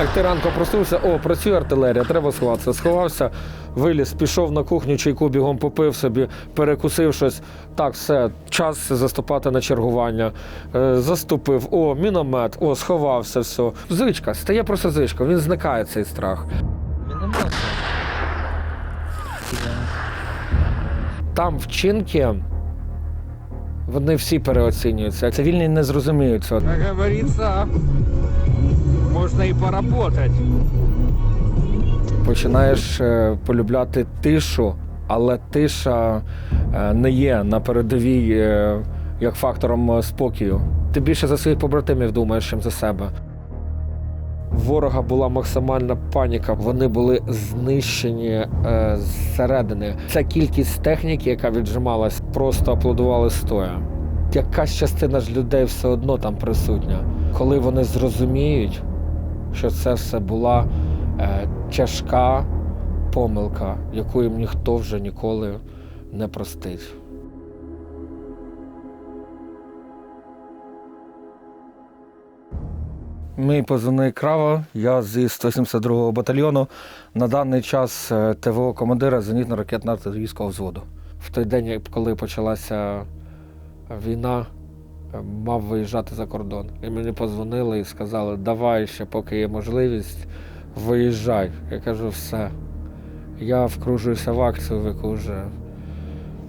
Як ти ранку проснувся, о, працює артилерія, треба сховатися. Сховався, виліз, пішов на кухню, чайку бігом попив собі, перекусив щось. Так, все, час заступати на чергування. Е, заступив, о, міномет, о, сховався, все. Звичка, стає просто звичка, він зникає цей страх. Міномет. Там вчинки. Вони всі переоцінюються. Цивільні не зрозуміють цього. Можно и поработать. починаєш е, полюбляти тишу, але тиша е, не є на передовій е, як фактором е, спокою. Ти більше за своїх побратимів думаєш, ніж за себе. У Ворога була максимальна паніка. Вони були знищені е, зсередини. Ця кількість техніки, яка віджималась, просто аплодували стоя. Якась частина ж людей все одно там присутня. Коли вони зрозуміють, що це все була е, тяжка помилка, яку їм ніхто вже ніколи не простить. Мій позивний Крава, я зі 172-го батальйону. На даний час е, ТВО командира зенітно-ракетно-артилерійського взводу. В той день, коли почалася війна, мав виїжджати за кордон. І мені позвонили і сказали, давай ще, поки є можливість, виїжджай. Я кажу, все. Я вкружуюся в акцію, в яку вже.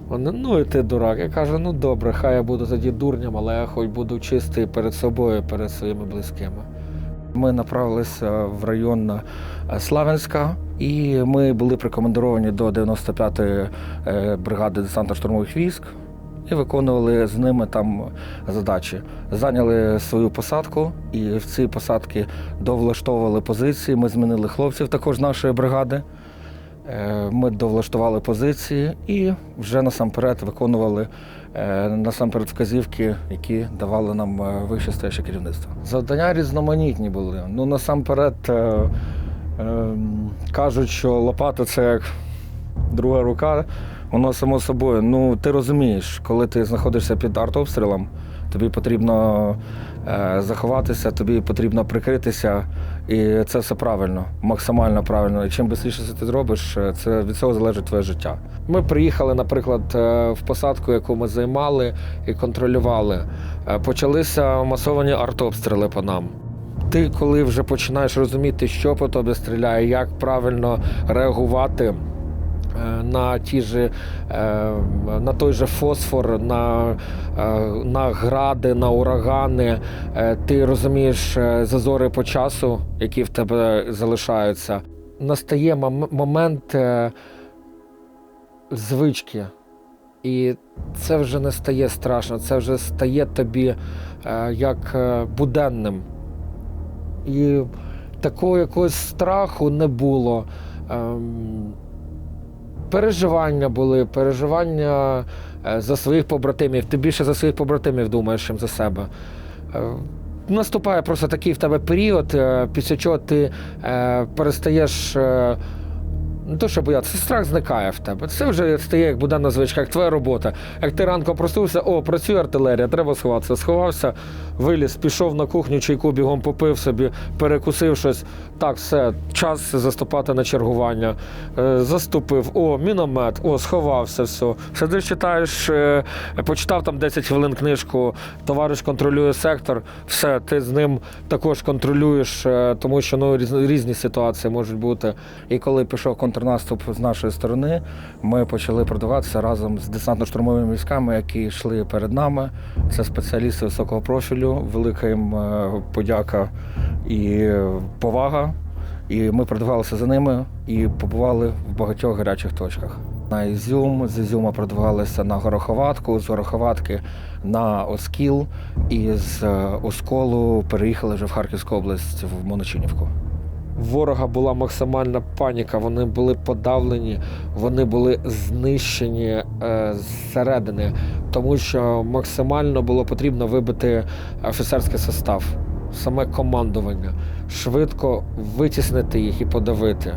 Вони, ну і ти дурак. Я кажу, ну добре, хай я буду тоді дурням, але я хоч буду чистий перед собою, перед своїми близькими. Ми направилися в район е, Славянська, і ми були прикомандировані до 95-ї е, бригади десантно-штурмових військ і виконували з ними там задачі. Зайняли свою посадку, і в цій посадці довлаштовували позиції. Ми змінили хлопців також нашої бригади. Е, Ми довлаштували позиції і вже насамперед виконували е, насамперед вказівки, які давали нам е, вище стояще керівництво. Завдання різноманітні були. Ну насамперед е, е, кажуть, що лопата це як друга рука, воно само собою. Ну ти розумієш, коли ти знаходишся під артобстрілом, тобі потрібно е, заховатися, тобі потрібно прикритися. І це все правильно, максимально правильно. І чим швидше ти зробиш, е, це від цього залежить твоє життя. Ми приїхали, наприклад, е, в посадку, яку ми займали і контролювали. Е, Почалися масовані артобстріли по нам. Ти, коли вже починаєш розуміти, що по тобі стріляє, як правильно реагувати на ті же, е, на той же фосфор, на, е, на гради, на урагани, е, ти розумієш е, зазори по часу, які в тебе залишаються. Настає момент е, звички. І це вже не стає страшно, це вже стає тобі е, як е, буденним. І такого якогось страху не було. Переживання були, переживання е, за своїх побратимів. Ти більше за своїх побратимів думаєш, ніж за себе. Е, Наступає просто такий в тебе період, е, після чого ти перестаєш. Не то, що боятися, страх зникає в тебе. Це вже стає як буденна звичка, як твоя робота. Як ти ранку проснувся, о, працює артилерія, треба сховатися. Сховався, виліз, пішов на кухню, чайку бігом попив собі, перекусив щось. Так, все, час заступати на чергування. Е, заступив, о, міномет, о, сховався, все. Сидиш, читаєш, е, почитав там 10 хвилин книжку, товариш контролює сектор, все, ти з ним також контролюєш, е, тому що ну, різ- різні ситуації можуть бути. І коли пішов контрнаступ з нашої сторони, ми почали продаватися разом з десантно-штурмовими військами, які йшли перед нами. Це спеціалісти високого профілю, велика їм е, подяка і повага. І ми продавалися за ними і побували в багатьох гарячих точках. На Ізюм, з Ізюма продавалися на Гороховатку, з Гороховатки на Оскіл, і з е, Осколу переїхали вже в Харківську область в Моночинівку. Ворога була максимальна паніка, вони були подавлені, вони були знищені е, зсередини, тому що максимально було потрібно вибити офіцерський состав, саме командування, швидко витіснити їх і подавити.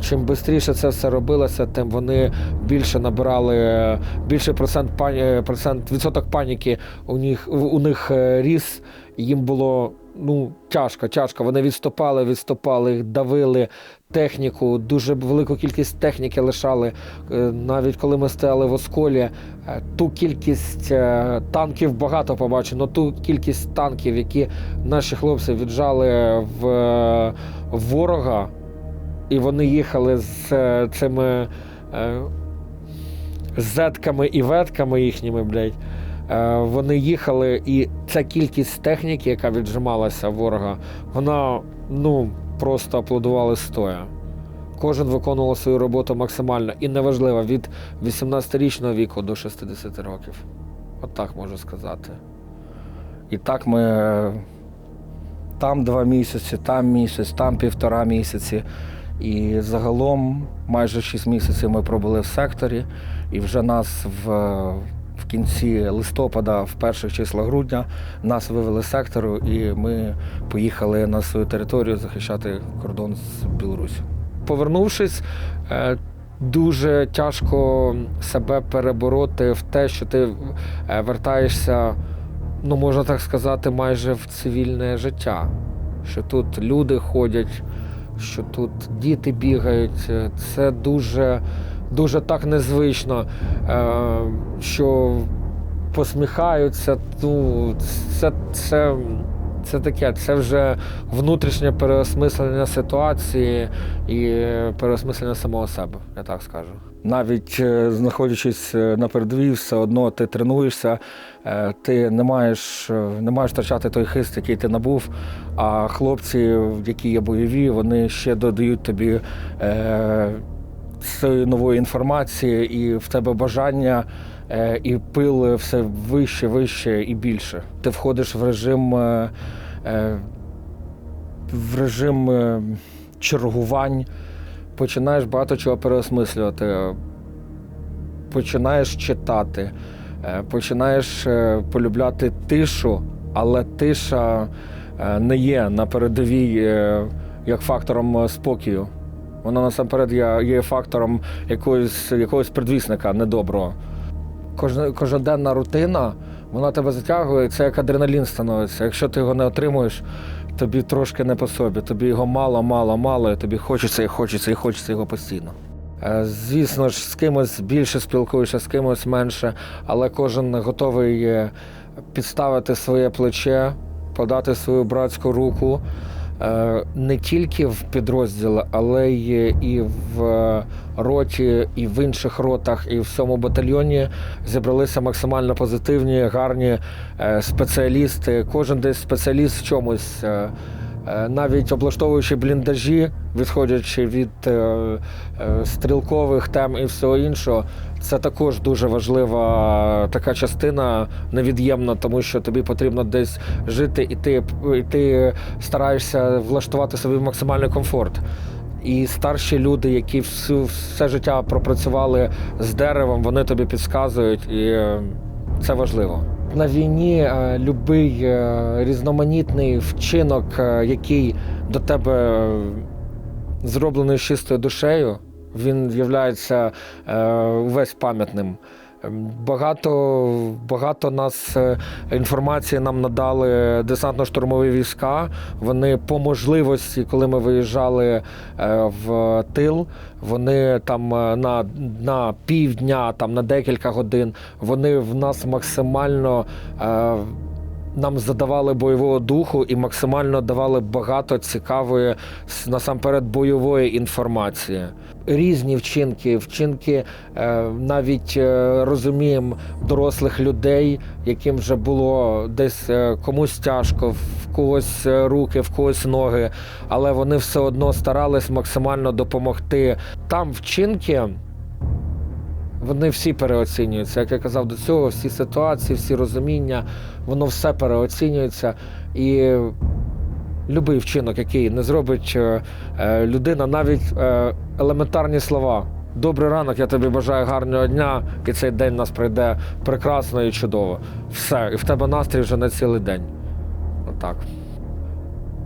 Чим швидше це все робилося, тим вони більше набирали е, більший процент пані, процент відсоток паніки у них у них е, ріс. Їм було ну, тяжко, тяжко. Вони відступали, відступали, давили техніку, дуже велику кількість техніки лишали. Е, Навіть коли ми стояли в Осколі, е, ту кількість е, танків багато побачив, але ту кількість танків, які наші хлопці віджали в ворога, і вони їхали з цими зетками і ветками їхніми, блядь. Е, Вони їхали, і ця кількість техніки, яка віджималася ворога, вона ну просто аплодували стоя. Кожен виконував свою роботу максимально і неважливо від 18-річного віку до 60 років. От так можу сказати. І так ми е, там два місяці, там місяць, там півтора місяці. І загалом майже 6 місяців ми пробули в секторі, і вже нас в, в кінці листопада, в перших числах грудня, нас вивели з сектору, і ми поїхали на свою територію захищати кордон з Білорусі. Повернувшись, е, дуже тяжко себе перебороти в те, що ти е, вертаєшся, ну можна так сказати, майже в цивільне життя. Що тут люди ходять, що тут діти бігають. Е, Це дуже, дуже так незвично, е, що посміхаються. Ну, це, це, це таке, це вже внутрішнє переосмислення ситуації і переосмислення самого себе, я так скажу. Навіть е, знаходячись е, на передовій, все одно ти тренуєшся, ти не маєш, не маєш втрачати той хист, який ти набув. А хлопці, які є бойові, вони ще додають тобі цієї нової інформації, і в тебе бажання е, і пил все вище, вище і більше. Ти входиш в режим, е, е, в режим чергувань, починаєш багато чого переосмислювати, починаєш читати, починаєш полюбляти тишу, але тиша не є на передовій як фактором спокою. Вона насамперед є, фактором якогось, якогось предвісника недоброго. Кожна, кожноденна рутина, вона тебе затягує, це як адреналін становиться. Якщо ти його не отримуєш, тобі трошки не по собі, тобі його мало, мало, мало, і тобі хочеться і хочеться, і хочеться його постійно. Е, Звісно ж, з кимось більше спілкуєшся, з кимось менше, але кожен готовий підставити своє плече, подати свою братську руку не тільки в підрозділі, але й і в е, роті, і в інших ротах, і в цьому батальйоні зібралися максимально позитивні, гарні е, спеціалісти. Кожен десь спеціаліст в чомусь. Е, навіть облаштовуючи бліндажі, відходячи від е, е, стрілкових тем і всього іншого, це також дуже важлива така частина, невід'ємна, тому що тобі потрібно десь жити, і ти, і ти стараєшся влаштувати собі максимальний комфорт. І старші люди, які всю, все життя пропрацювали з деревом, вони тобі підказують, і це важливо. На війні е, любий е, різноманітний вчинок, е, який до тебе зроблений чистою душею, він є увесь пам'ятним. Ем, Багато, багато нас е, інформації нам надали десантно-штурмові війська. Вони по можливості, коли ми виїжджали е, в тил, вони там е, на, на півдня, там на декілька годин, вони в нас максимально. Нам задавали бойового духу і максимально давали багато цікавої насамперед бойової інформації. Різні вчинки, вчинки е, навіть е, розуміємо дорослих людей, яким вже було десь е, комусь тяжко, в когось руки, в когось ноги, але вони все одно старались максимально допомогти. Там вчинки. Вони всі переоцінюються. Як я казав до цього, всі ситуації, всі розуміння, воно все переоцінюється. І будь-який вчинок, який не зробить е, е, людина, навіть е, елементарні слова. Добрий ранок, я тобі бажаю гарного дня, і цей день у нас пройде прекрасно і чудово. Все, і в тебе настрій вже на цілий день. Отак.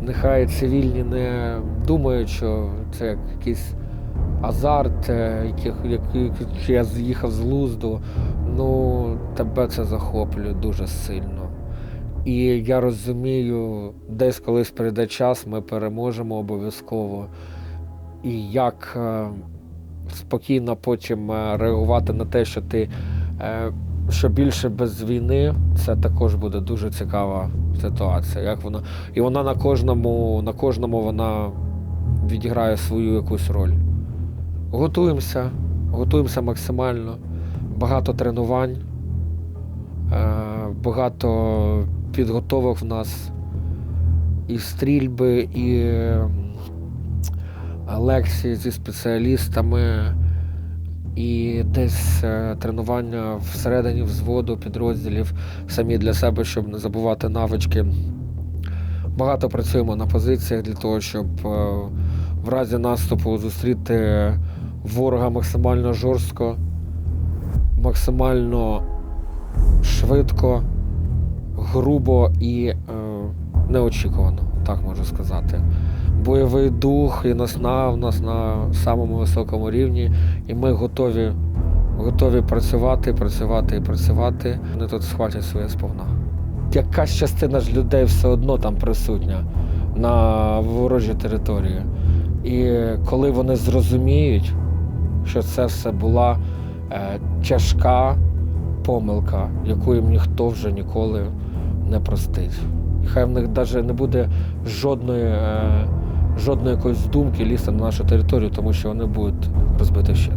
Нехай цивільні не думають, що це як якийсь азарт, який, я з'їхав з лузду. Ну, тебе це захоплює дуже сильно. І я розумію, десь колись прийде час, ми переможемо обов'язково. І як е, спокійно потім е, реагувати на те, що ти е, що більше без війни, це також буде дуже цікава ситуація. Як вона, і вона на кожному, на кожному вона відіграє свою якусь роль. Готуємося, готуємося максимально, багато тренувань, багато підготовок в нас, і стрільби, і лекції зі спеціалістами, і десь е, тренування всередині взводу, підрозділів самі для себе, щоб не забувати навички. Багато працюємо на позиціях для того, щоб е, в разі наступу зустріти ворога максимально жорстко, максимально швидко, грубо і е, неочікувано, так можу сказати. Бойовий дух і насна в нас на самому високому рівні, і ми готові, готові працювати, працювати і працювати. Вони тут схватять своє сповна. Якась частина ж людей все одно там присутня на ворожій території. І коли вони зрозуміють, що це все була е, тяжка помилка, яку їм ніхто вже ніколи не простить. Хай в них навіть не буде жодної, е, жодної якоїсь думки лізти на нашу територію, тому що вони будуть розбити ще